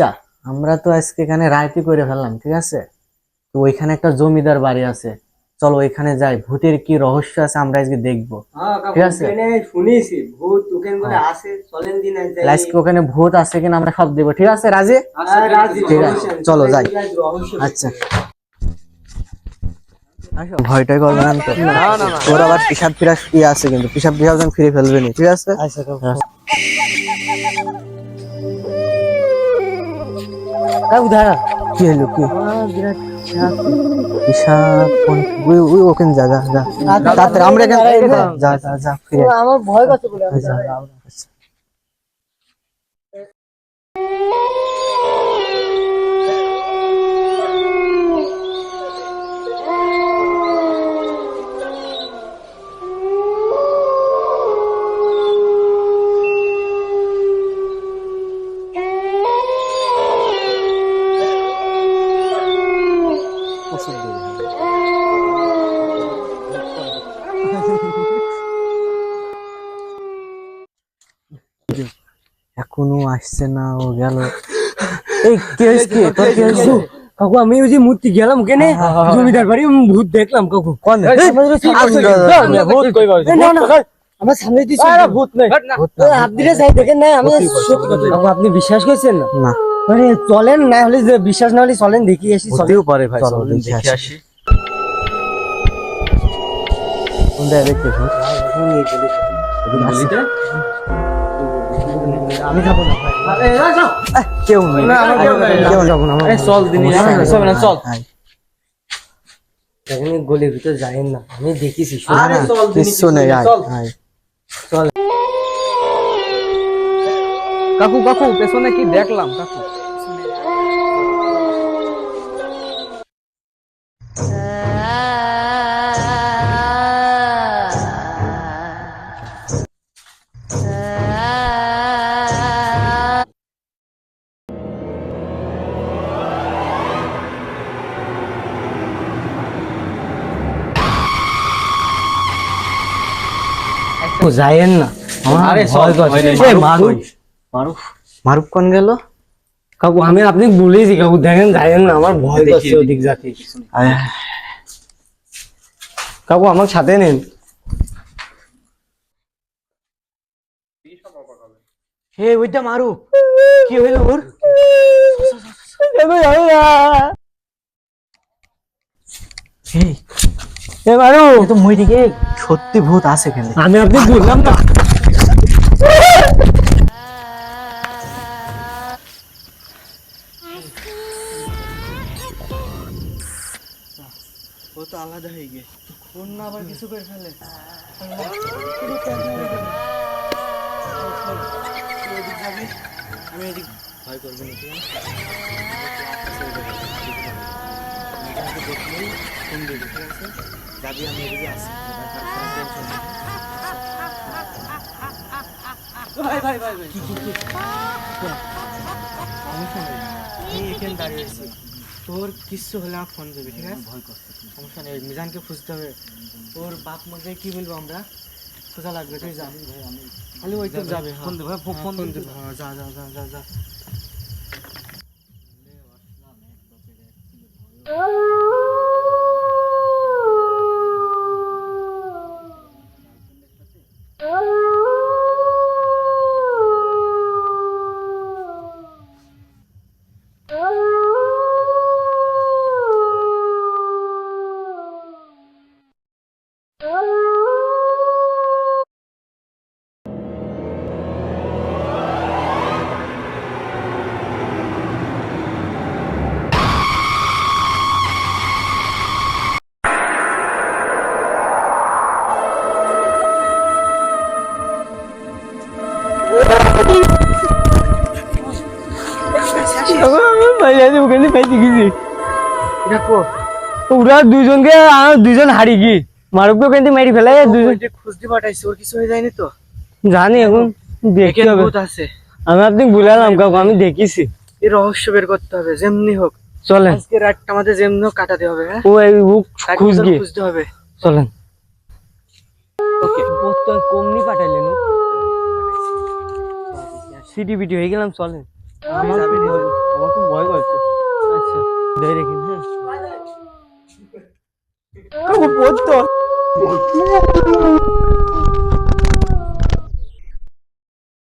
আচ্ছা আমরা তো আজকে এখানে রায়তি করে ফেললাম ঠিক আছে? তো ওইখানে একটা জমিদার বাড়ি আছে। চলো ওইখানে যাই ভূতের কি রহস্য আছে আমরা আজকে দেখব। হ্যাঁ ঠিক আছে। ওখানে শুনেছি ভূত ওখানে বলে চলেন দিন আজকে ওখানে ভূত আছে কিনা আমরা সব দেবো ঠিক আছে রাজি? হ্যাঁ, ঠিক আছে, চলো যাই। আচ্ছা। ভয়টাই করবে না তো? তোর আবার পিসাব ফিরা ইয়ে আছে কিন্তু পিসাব ফিরে ফেলবে না ঠিক আছে? আচ্ছা কাকু কাকু কি হলো কি? বিরাট পিসাব কোন- ওই ওই ওখানে যা যা যা। তাড়াতাড়ি আমরা এখানে দাঁড়াই, দাঁড়াই। যা যা যা ফিরে। আমার ভয় করছে বলে। যা। এখনও আসছে না ও গেল। এই কি কি তোর কি হয়েছে কাকু আমি ওই যে মূর্তি গেলাম কেনে জমিদার বাড়ি ভূত দেখলাম কাকু। কোন? ভূত। কই না, না, আমার সামনে ভূত। নেই। আপনি দেখেন না আমি বিশ্বাস করছেন? না। না মানে চলেন না হলে যে বিশ্বাস না হলে চলেন দেখি আসি চলেন। হতেও পারে ভাই চলেন দেখে আসি। কোন দেখতে ভূত? কেউ নেই। না, কেউ নেই। কেউ যাব না চল দিনি সমস্যা নেই। চল না চল। এখানে গলির ভিতর যাইন না আমি দেখিছি আরে না, চল দিনি, কিচ্ছু নেই চল। কাকু কাকু পেছনে কি দেখলাম কাকু? যাইন না। আরে ভয় মারুফ মারুফ। মারুফ? মারুফ কোন গেল? কাকু আমি আপনি বলেছি কাকু দেখেন যাইন না। আমার ভয় করছে ওদিক যাতে। কাকু আমার সাথে নেন। হে ওইটা মারুফ। কি হইল ওর? এ মারু এ তো মই দিকে সত্যি ভূত আছে কেন আমি আপনি বললাম না। ও তো আলাদা হয়ে গিয়ে কোন না আবার কিছু করে ফেলে? আমি এদিক ভয় করব না আছে? দেখলেই ফোন দিবি, ঠিক আছে? যাবি আমি এদিকে আছি তার কোনো টেনশন নেই। ভাই ভাই ভাই ভাই। কি কি কি? সমস্যা নেই আমি এখানে দাঁড়িয়ে আছি। তোর কিচ্ছু হলে আমার ফোন দিবি ঠিক আছে? ভয় করছে। সমস্যা নেই মিজানকে খুঁজতে হবে। তোর বাপ মাকে কি বলব আমরা? খোঁজা লাগবে তুই যা। ভাই আমি খালি ওই তো যাবে ফোন দেবে ফোন দেবে হ্যাঁ যা যা যা যা যা। ওখানে পাইতে গেছি দেখো ওরা দুজনকে আর দুজন হারি গি মারুককে ওখানে মারি ফেলে দুজন খুঁজতে পাঠাইছি ওর কিছু হয়ে যায়নি তো? জানি এখন দেখতে হবে আছে। আমি আপনি বুলালাম কাকু আমি দেখিছি। এই রহস্য বের করতে হবে যেমনি হোক চলেন আজকে রাতটা আমাদের যেমনি হোক কাটাতে হবে হ্যাঁ ও এই ও তাকে খুঁজ তো গিয়ে খুঁজতে হবে। চলেন ওকে। তো কমনি পাঠাইলেন সিটি বিটি হয়ে গেলাম চলেন আমার খুব ভয় করছে আচ্ছা ধরে রেখে হ্যাঁ কাকু পড়তো